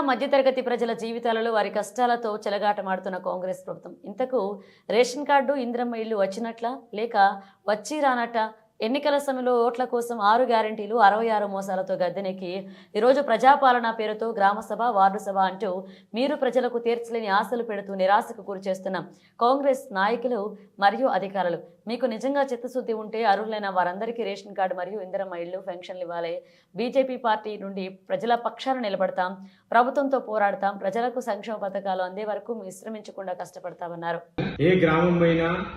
మధ్యతరగతి ప్రజల జీవితాలలో వారి కష్టాలతో చెలగాటమాడుతున్న కాంగ్రెస్ ప్రభుత్వం. ఇంతకు రేషన్ కార్డు ఇంద్రమ్మ ఇల్లు వచ్చినట్లా లేక వచ్చి రానట్ట ఎన్నికల సమయంలో ఓట్ల కోసం ఆరు గ్యారంటీలు అరవై ఆరు మోసాలతో గద్దెనెక్కి ఈరోజు ప్రజాపాలన పేరుతో గ్రామసభ వార్డు సభ అంటూ మీరు ప్రజలకు తీర్చలేని ఆశలు పెడుతూ నిరాశకు గురి చేస్తున్న కాంగ్రెస్ నాయకులు మరియు అధికారులు. మీకు నిజంగా చిత్తశుద్ధి ఉంటే అర్హులైన వారందరికీ రేషన్ కార్డు మరియు ఇందిరమ్మ ఇళ్ళు పెన్షన్లు ఇవ్వాలి. బీజేపీ పార్టీ నుండి ప్రజల పక్షాన నిలబడతాం. ప్రభుత్వంతో పోరాడతాం. ప్రజలకు సంక్షేమ పథకాలు అందే వరకు విశ్రమించకుండా కష్టపడతామన్నారు. ఏ గ్రామం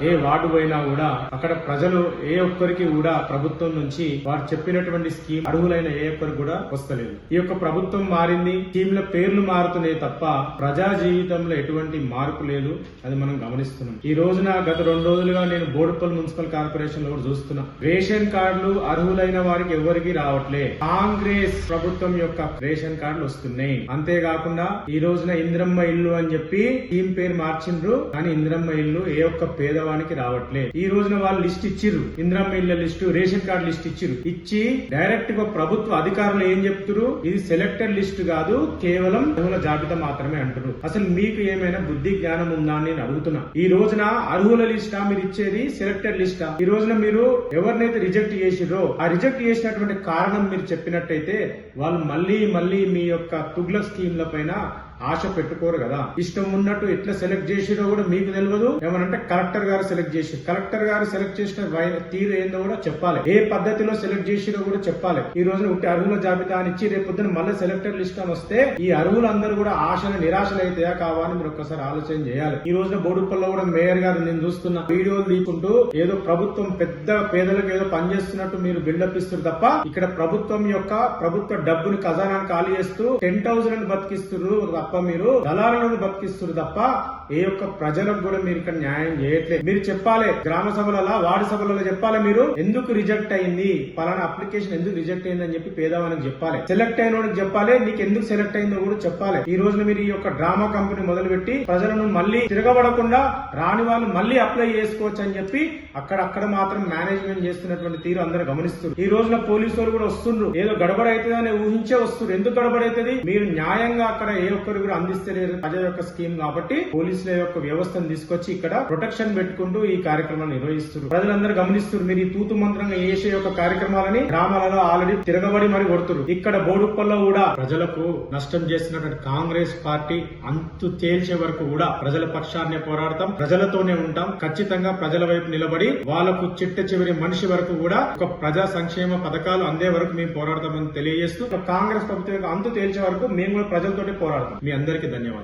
ఏ వార్డు పోయినా కూడా అక్కడ ప్రజలు ఏ ఒక్కరికి కూడా ప్రభుత్వం నుంచి వారు చెప్పినటువంటి స్కీమ్ అర్హులైన ఏ ఒక్కరు కూడా వస్తలేదు. ఈ యొక్క ప్రభుత్వం మారింది స్కీమ్ల పేర్లు మారుతున్నాయి తప్ప ప్రజా జీవితంలో ఎటువంటి మార్పు లేదు అది మనం గమనిస్తున్నాం. ఈ రోజున గత రెండు రోజులుగా నేను బోడుపల్ మున్సిపల్ కార్పొరేషన్లో కూడా చూస్తున్నా. రేషన్ కార్డులు అర్హులైన వారికి ఎవరికి రావట్లే. కాంగ్రెస్ ప్రభుత్వం యొక్క రేషన్ కార్డులు వస్తున్నాయి. అంతేకాకుండా ఈ రోజున ఇంద్రమ్మ ఇల్లు అని చెప్పి స్కీమ్ పేరు మార్చిండ్రు కానీ ఇంద్రమ్మ ఇల్లు ఏ ఒక్క పేదవానికి రావట్లే. ఈ రోజున వాళ్ళు లిస్ట్ ఇచ్చిర్రు ఇంద్రమ్మ ఇల్లు లిస్టు రేషన్ కార్డు లిస్ట్ ఇచ్చిర్రు. ఇచ్చి డైరెక్ట్గా ప్రభుత్వ అధికారులు ఏం చెప్తున్నారు ఇది సెలెక్టెడ్ లిస్ట్ కాదు కేవలం అర్హుల జాబితా మాత్రమే అంటారు అసలు మీకు ఏమైనా బుద్ధి జ్ఞానం ఉందా అని నేను అడుగుతున్నా. ఈ రోజున అర్హుల లిస్టా మీరు ఇచ్చేది? సెలెక్టెడ్ లిస్టా? ఈ రోజున మీరు ఎవరినైతే రిజెక్ట్ చేసిరో ఆ రిజెక్ట్ చేసినటువంటి కారణం మీరు చెప్పినట్టయితే వాళ్ళు మళ్ళీ మళ్ళీ మీ యొక్క తుగ్ల స్కీమ్ల పైన ఆశ పెట్టుకోరు కదా. ఇష్టం ఉన్నట్టు ఎట్లా సెలెక్ట్ చేసిరో కూడా మీకు తెలియదు ఏమనంటే కలెక్టర్ గారు సెలెక్ట్ చేసి కలెక్టర్ గారు సెలెక్ట్ చేసిన వై- తీరు ఏందో కూడా చెప్పాలి. ఏ పద్ధతిలో సెలెక్ట్ చేసిరో కూడా చెప్పాలి. ఈ రోజున ఒకటి అర్హుల జాబితా అని ఇచ్చి రేపు పొద్దున మళ్ళీ సెలెక్టర్ లిస్ట్ అని వస్తే ఈ అర్హులందరూ కూడా ఆశలు నిరాశలు అయితాయా కావా అని మీరు ఒక్కసారి ఆలోచన చేయాలి. ఈ రోజున బోడుపల్లో కూడా మేయర్ గారు నేను చూస్తున్న వీడియోలు తీసుకుంటూ ఏదో ప్రభుత్వం పెద్ద పేదలకు ఏదో పనిచేస్తున్నట్టు మీరు బిల్డప్ ఇస్తారు తప్ప ఇక్కడ ప్రభుత్వం యొక్క ప్రభుత్వ డబ్బును ఖజానాన్ని ఖాళీ చేస్తూ టెన్ థౌసండ్ బతికిస్తున్నారు తప్ప మీరు దళారులను బతికిస్తున్నారు తప్ప ఏ యొక్క ప్రజలకు కూడా మీరు ఇక్కడ న్యాయం చేయట్లేదు. మీరు చెప్పాలి గ్రామ సభలలో వార్డు సభలలో చెప్పాలి మీరు. ఎందుకు రిజెక్ట్ అయింది? పలానా అప్లికేషన్ ఎందుకు రిజెక్ట్ అయింది అని చెప్పి పేదవానికి చెప్పాలి. సెలెక్ట్ అయిన వాడికి చెప్పాలి నీకు ఎందుకు సెలెక్ట్ అయిందో కూడా చెప్పాలి. ఈ రోజున మీరు ఈ యొక్క డ్రామా కంపెనీ మొదలుపెట్టి ప్రజలను మళ్ళీ తిరగబడకుండా రాని వాళ్ళు మళ్ళీ అప్లై చేసుకోవచ్చు అని చెప్పి అక్కడక్కడ మాత్రం మేనేజ్మెంట్ చేస్తున్నటువంటి తీరు అందరూ గమనిస్తున్నారు. ఈ రోజున పోలీసు వాళ్ళు కూడా వస్తుండ్రు. ఏదో గడబడ అవుతుంది అని ఊహించే వస్తున్నారు. ఎందుకు గడబడ అవుతుంది మీరు న్యాయంగా అక్కడ ఏ ఒక్క ఒక్కరు కూడా అందిస్తలేరు ప్రజల యొక్క స్కీమ్ కాబట్టి పోలీసుల యొక్క వ్యవస్థను తీసుకొచ్చి ఇక్కడ ప్రొటెక్షన్ పెట్టుకుంటూ ఈ కార్యక్రమాన్ని నిర్వహిస్తున్నారు. ప్రజలందరూ గమనిస్తున్నారు. మీరు ఈ తూతు మంత్రంగా చేసే యొక్క కార్యక్రమాలని గ్రామాలలో ఆల్రెడీ తిరగబడి మరి కొడుతున్నారు. ఇక్కడ బోడుప్పల్లో కూడా ప్రజలకు నష్టం చేస్తున్నటువంటి కాంగ్రెస్ పార్టీ అంతు తేల్చే వరకు కూడా ప్రజల పక్షాన్నే పోరాడతాం. ప్రజలతోనే ఉంటాం. ఖచ్చితంగా ప్రజల వైపు నిలబడి వాళ్ళకు చిట్ట చివరి మనిషి వరకు కూడా ఒక ప్రజా సంక్షేమ పథకాలు అందే వరకు మేము పోరాడతామని తెలియజేస్తూ కాంగ్రెస్ ప్రభుత్వం అంతు తేల్చే వరకు మేము కూడా ప్రజలతోటి పోరాడతాం. మీ అందరికీ ధన్యవాదాలు.